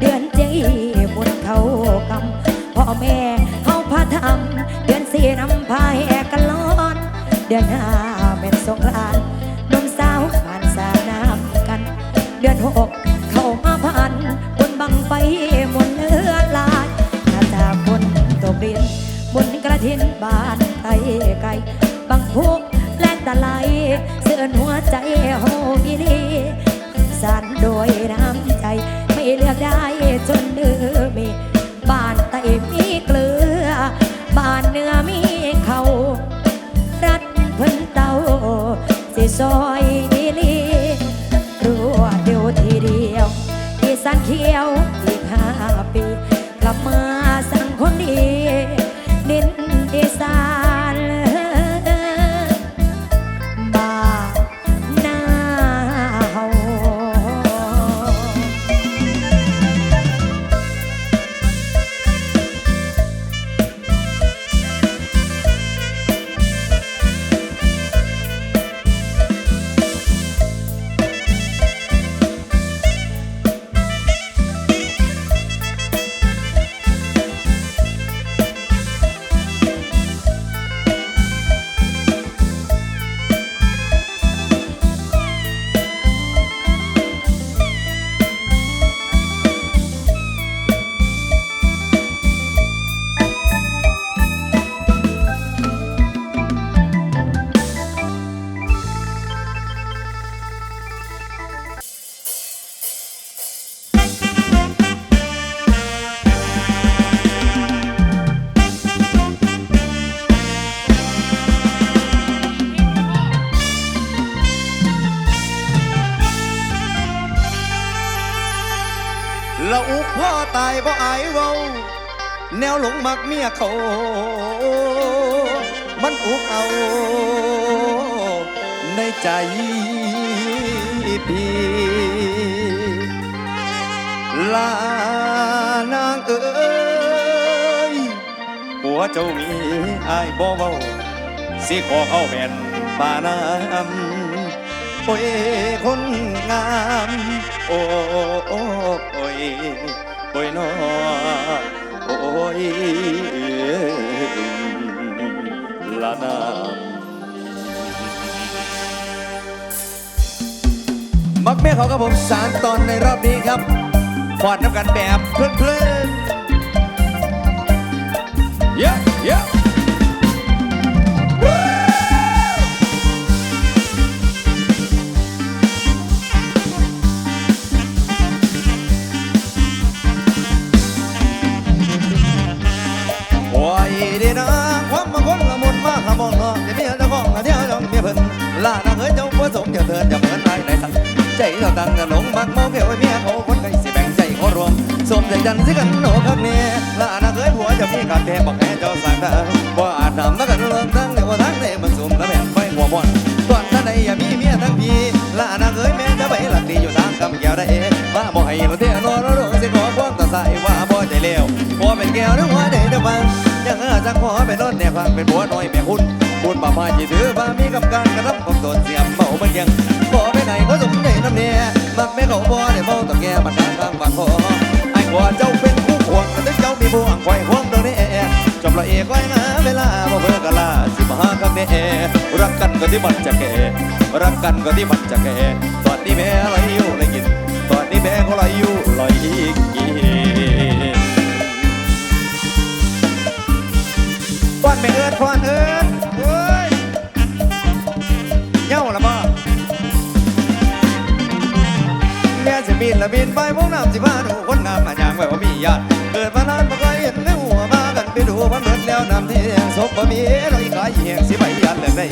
เดือนเจีบุญเขาคำพ่อแม่เขาพาทำเดือนสี่นำพาแห่กันล้อน เดือนห้าเป็นสงกรานต์นมสาวผ่านสาน้ำกัน เดือนหกเข้ามาพันบนบังไฟมนเลือลายถ้าจาคนตกดินบนกระถินบานไตไก่บังพุกและตะไลเสื่อนหัวใจโฮอีลีสั่นโดยน้ำ เขียว เมียเขา มันอุกเอา ในใจพี่ลานางเอ๋ยหัวเจ้ามีอายบ่เว้าสิขอเอาแผ่นปาน้ำโอ้ยคนงาม โอ้โอ้โอ้ยโอ้ยนอ โอ้ยละนามมักแม่เขากับผมสารตอนในรอบนี้ครับฟอดน้ำกันแบบเพลินๆ ใจเราตั้งกระหลงมักเมาเกี่ยวไว้เมียเขาคนไข้สิแบ่งใจเขอรวมสมใจจันทร์สิกันโหนคักเนี่ยละอนาเคยผัวจะมีการแทบอกให้เจ้าสั่งได้บ่อาจนำนักกันเริ่มทั้งในว่าทั้งในมันสุ่มและแม่นไฟหัวบอลก่อนท่านใดอย่ามีเมียทั้งพี่ละอนาเคยแม่จะไปหลักดีอยู่ทางกำแก้วได้เองว่าบ่ให้เราเที่ยวนอนร้องสิขอพวงตาใสว่าบ่ใจเลวพอเป็นแก้วนึกว่าได้เด้อฟังยังเออจังขอเป็นรถเนี่ยฟังเป็นผัวน้อยแม่คุณบุญป่ามาจีถือว่ามีกำการกระทำของตนเสียมเมามันยังขอ ไหนก็สมใจน้ำเนี่ยมักแม่เขาบ่ได้เมาตะแกมันทางกลางบางคอไอ้กว่าเจ้าเป็นคู่วงกันถึงเจ้ามีบ่วงไขว้ควงตรงนี้จบละเอกไว้งาเวลาบ่เบิ่งกะลาสิมาหาครั้งนี้รักกันก็ที่มันจะแก่รักกันก็ที่มันจะแก่ตอนนี้แม่ไหลอยู่ไหลกินตอนนี้แม่เขาไหลอยู่ไหลกินป้อนไม่เอิดป้อนเอิด บินละบินไปพวกน้ำสิพาดูคนงามมาอย่างแบบว่ามีญาติเกิดมานานบ่เคยเห็นในหัวมากันไปดูมันเบิดแล้วน้ำที่ศพบ่มีเราอีกหลายเหียงสิไปยันเรื่องใด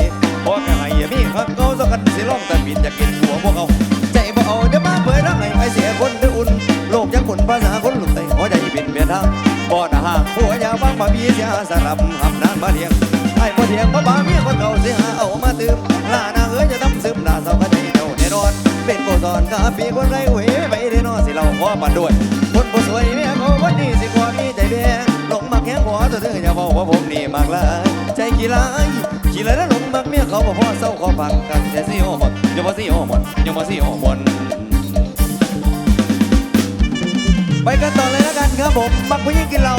พอแค่ให้มีข้างเขาสักกันสิลองแต่บินจะกินหัวพวกเขาใจบ่เอาเดี๋ยวมาเผยรักให้ไอเสียคนได้อุ่นโลกยังขนภาษาคนหลุดไตหัวใจเป็นเบียดทางบ่ดาหากหัวยาวบางบ่มีเสียสลับหำนานมาเลี้ยงไอ้บ่เถียงบ่บามีคนเก่าเสียเอามาตืมลานาเอ้ยจะทำซึมหน้าเศร้ากัน เจ้าแน่นอนเป็นโกศรกาปีคนไรหวยไปได้นอสิเราขอปัดด้วย คนผู้สวยเมียเขาวันนี้สิขอมีใจแดงหลงมักแข้งหัวตัวเธออย่าบอกว่าผมนี่มากลายใจกี่ลายกี่ลายแล้วหลงมักเมียเขาบ่พอเศร้าขอฟังกันแต่สิโอหมดยังบ่สิโอหมดยังบ่สิโอหมดไปกันต่อเลยแล้วกันครับผมมักผู้หญิงกินเหล้า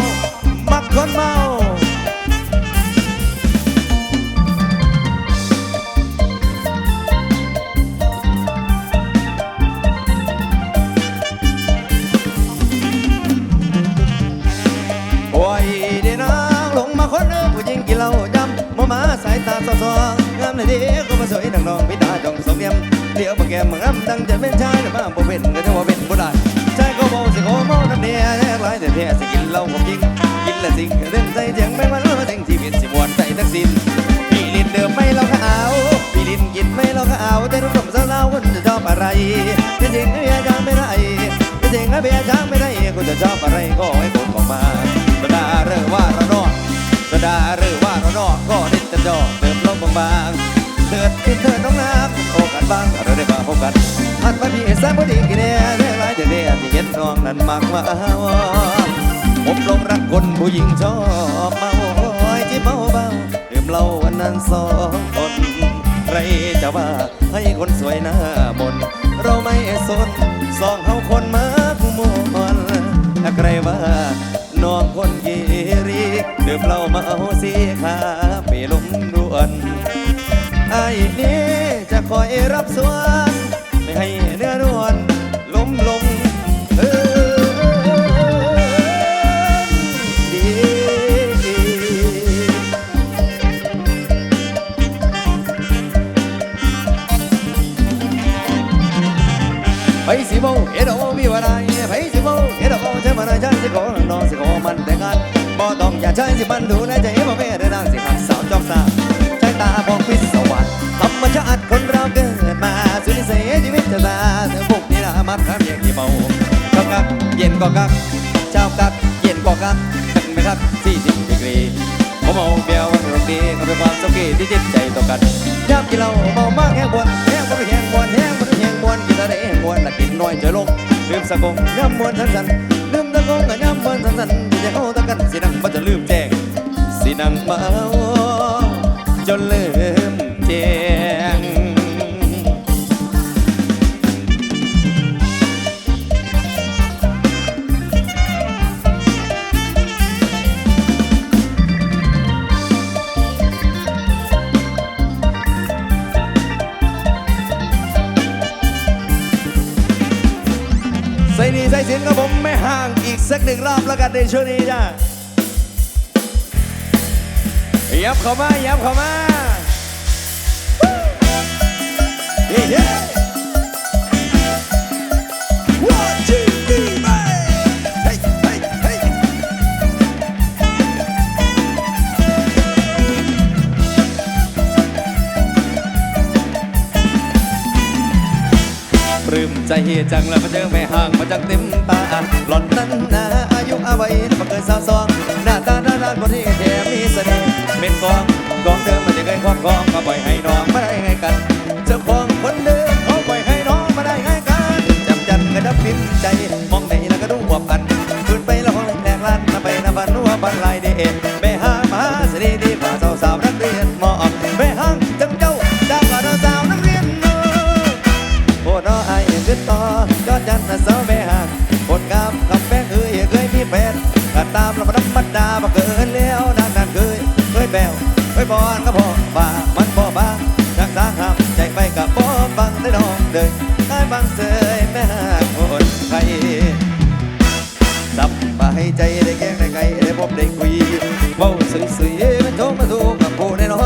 มักคนเมา เดีก็มาสวยดังน้องพี่ตาจองสองเหลี่ยมเดี๋ยวมาแก้มมึงอ้ำดังจะเป็นชายแต่มาบ่เป็นก็จะว่าเป็นบ่ได้ชายก็บอกสิขอเมาน้ำเนี่ยแท้หลายแต่แท้สิกินเหล้าของจริงกินละสิ่งเล่นใจเถียงไม่มันว่าสิ่งชีวิตสิมวนใจทั้งสิ้นพี่ลินเดิมไม่เหล้าขาวพี่ลินกินไม่เหล้าขาวแต่รุ่นผมสาวๆคนจะชอบอะไรเป็นจริงเบียร์จางไม่ได้เป็นจริงเบียร์จางไม่ได้กูจะชอบอะไรก็ให้คนออกมาสดาเรื่อว่าเรานอกสดาเรื่อว่าเรานอกก็นิดจะจอเติมลงบางๆ เถิดกินเถิดน้องน้ำโอกันบ้างเราได้มาพบกันหันมาพี่สามพอดีกินเนี่ยได้หลายเดือนเนี่ยที่เห็นน้องนั้นมากมาผมลงรักคนผู้หญิงชอบเมาอ้ยที่เมาเบาดื่มเหล้าวันนั้นสองคนใครจะว่าให้คนสวยหน้ามนเราไม่สนสองเขาคนมากมวนถ้าใครว่าน้องคนกีรีดื่มเหล้าเมาสีขาไปลมด่วน ไอ้นี้จะคอยรับส่วน ไม่ให้เนื้อนวลล้มลงเออดีไปสิโมเอ็ดโอมีว่าไรไปสิโมเอ็ดโอใช่มันใช่สิโกนอนสิโกมันแต่งงานบ่ต้องอย่าใช้สิมันดูแลใจ มาสุดนิสัยชีวิตจะตาเธอพวกนี้นะมัดครับอย่างที่เมาก็กักเย็นก็กักเช้ากักเย็นก็กักกักไหม่กักสี่สิบดีกรีผมเอาเบียร์วันรุ่งดีก็เป็นความสกีที่จิตใจต่อกันยามกินเหล้าเมามากแห้งบวนแห้งบ่ไปแห้งบวนแห้งบ่ไปแห้งบวนกินอะไรแห้งบวนละกินน้อยจลงลืมสะกงย่ำมวนสันสันลืมตะกงกับย่ำมวนสันสันที่จะเข้าตะกันสินังบ่จะลืมแจ้งสินังเมาจนลืมแจ้ง สักหนึ่งรอบแล้วกันในช่วงนี้จ้ะยับเข้ามายับเข้ามาเฮ้ย ปลื้มเหตุจังแล้วมาเจอแม่ห่างมาจังเต็มตาหล่อนนั้นนะอายุอาวัยมาเกินสาวสองหน้าตาหน้าด้านคนที่แถมมีเสน่ห์เป็นกองกองเดิมมันจะเคยครอบครองก็ปล่อยให้น้องมาได้ไงกันเจ้าของคนเดิมเขาปล่อยให้น้องมาได้ไงกันจำจันกระดับพินใจมองไหนแล้วก็ดูหัวพันขึ้นไปแล้วห้องแหลกลั่นนไปนบันนัวบันลายเดชไปหามาเสรีดีป่าสาวสาวนักเรียนมอ บอนก็พอป่ามันพอบางจักสาคำใจไปกับบ่ฟังได้น้องเดินได้บังเสยแม่หางคนไทยสับมาให้ใจได้แก้งได้ไกลได้พบได้คุยเมาสื่อสื่อมันโทมาถูกกับผู้ในนอ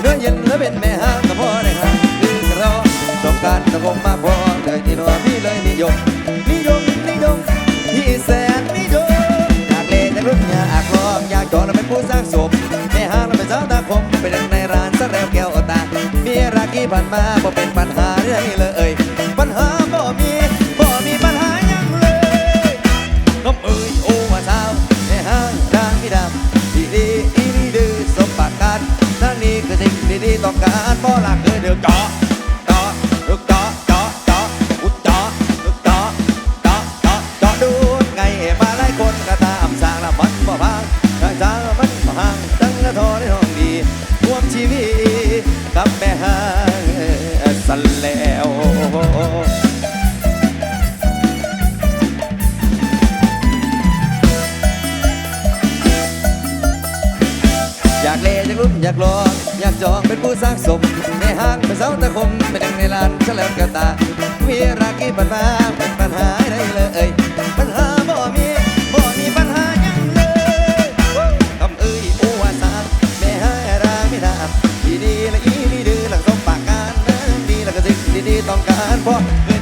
เนื้อเย็นแล้วเป็นแม่ห้างกับพ่อได้ห่างคือกระรอต้องการตะคงมาพอเลยที่นอพี่เลยนิยมนิยมนิยมที่แสนนิยมอยากเล่นในรุ่นอยากลองอยากจอดแล้วเป็นผู้สร้าง ผ่านมาบ่เป็นปัญหาเรื่อยเลย ปัญหาบ่มีบ่มีปัญหายังเลยก็เอ้ยโอ้ว่าสาวในห้างทางมีดำดีดีอีนี่ดื้อสมปากกันนั่นนี่คือสิ่งดีต้องการบ่หลัก fuck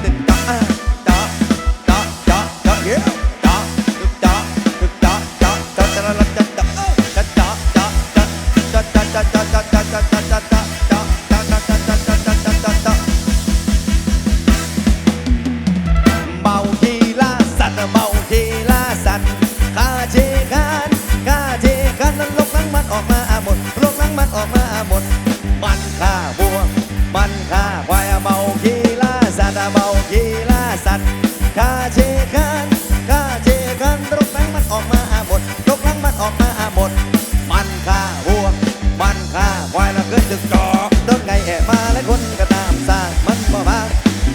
คนก็ตามสร้างมันบ่บาง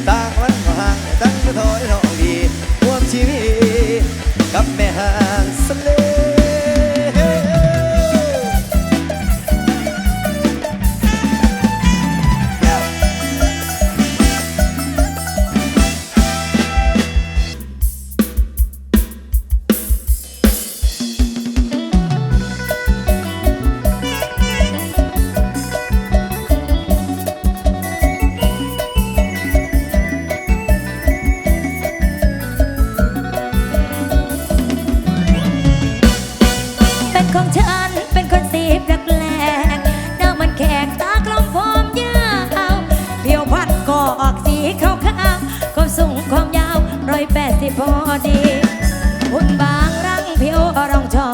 สร้างมันก็ห่างตั้งก็ถอยน้อย บพอดีหุ่นบางรังเพียวรองชอ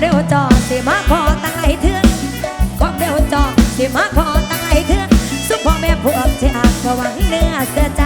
เร็วจอสิมาขอตายเถื่อนความเร็วจอสิมาขอตายเถื่อนสุขพ่อแม่พวกจาก็หวังเนื้อเสียใจ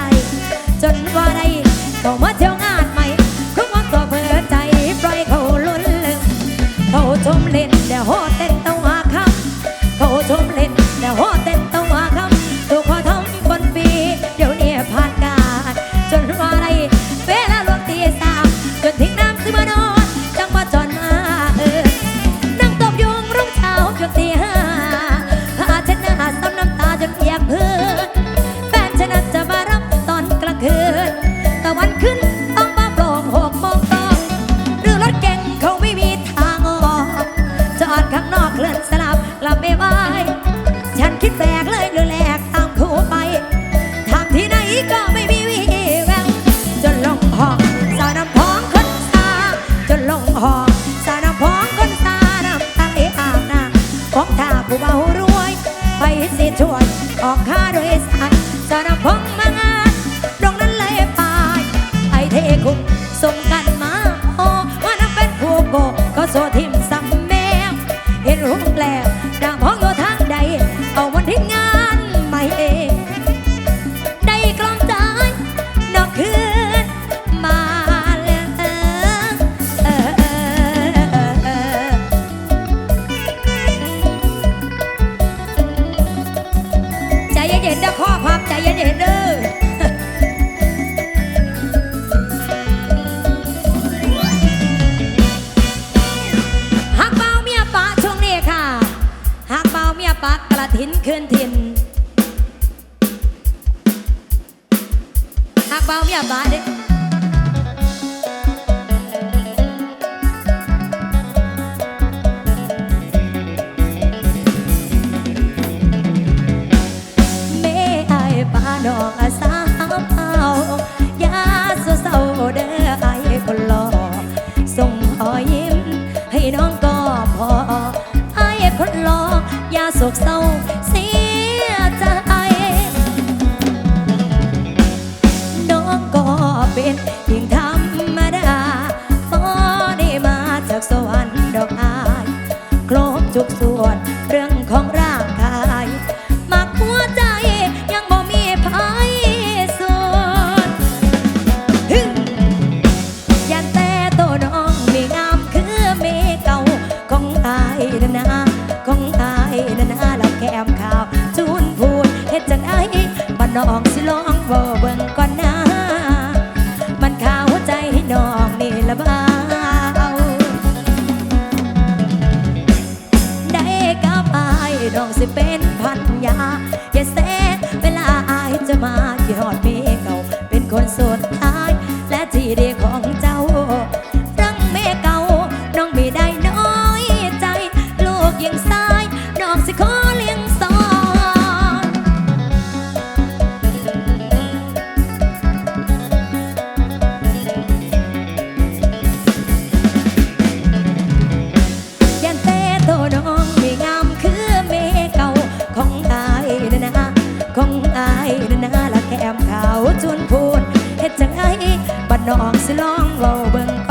arms along, low, bend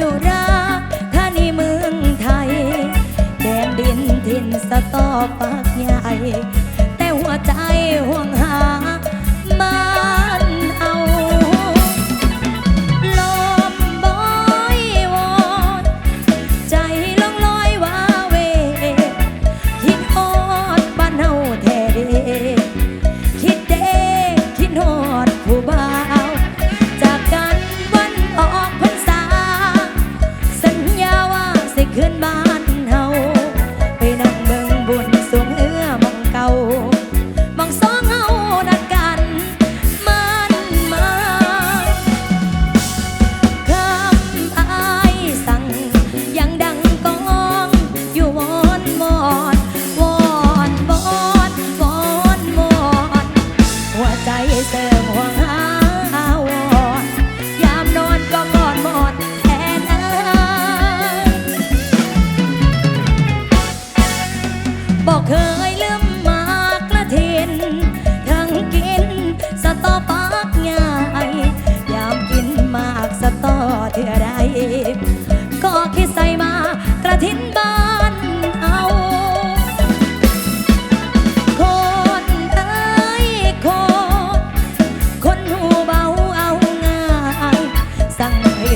อยู่ราถ้านี่เมืองไทย แดนดินถิ่นสตอปากใหญ่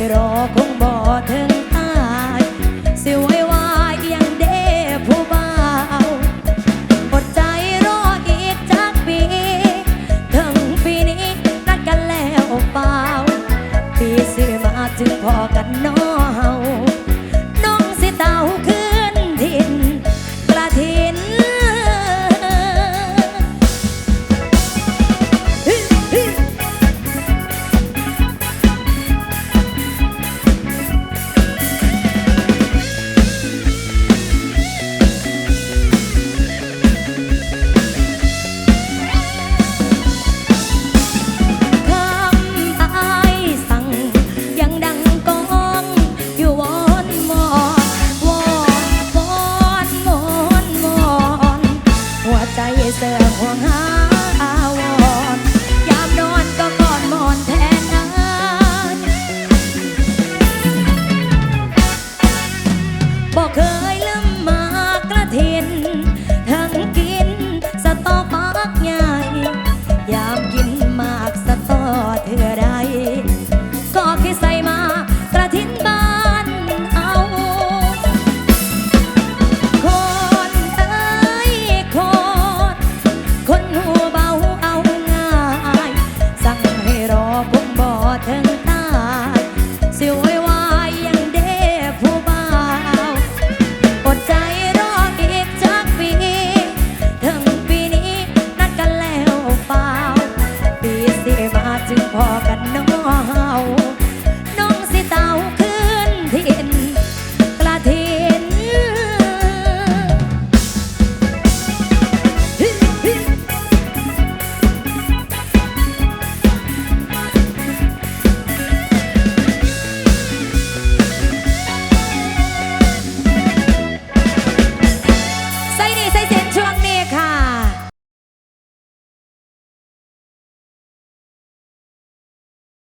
rõ cũng bỏ thêm seu olhar.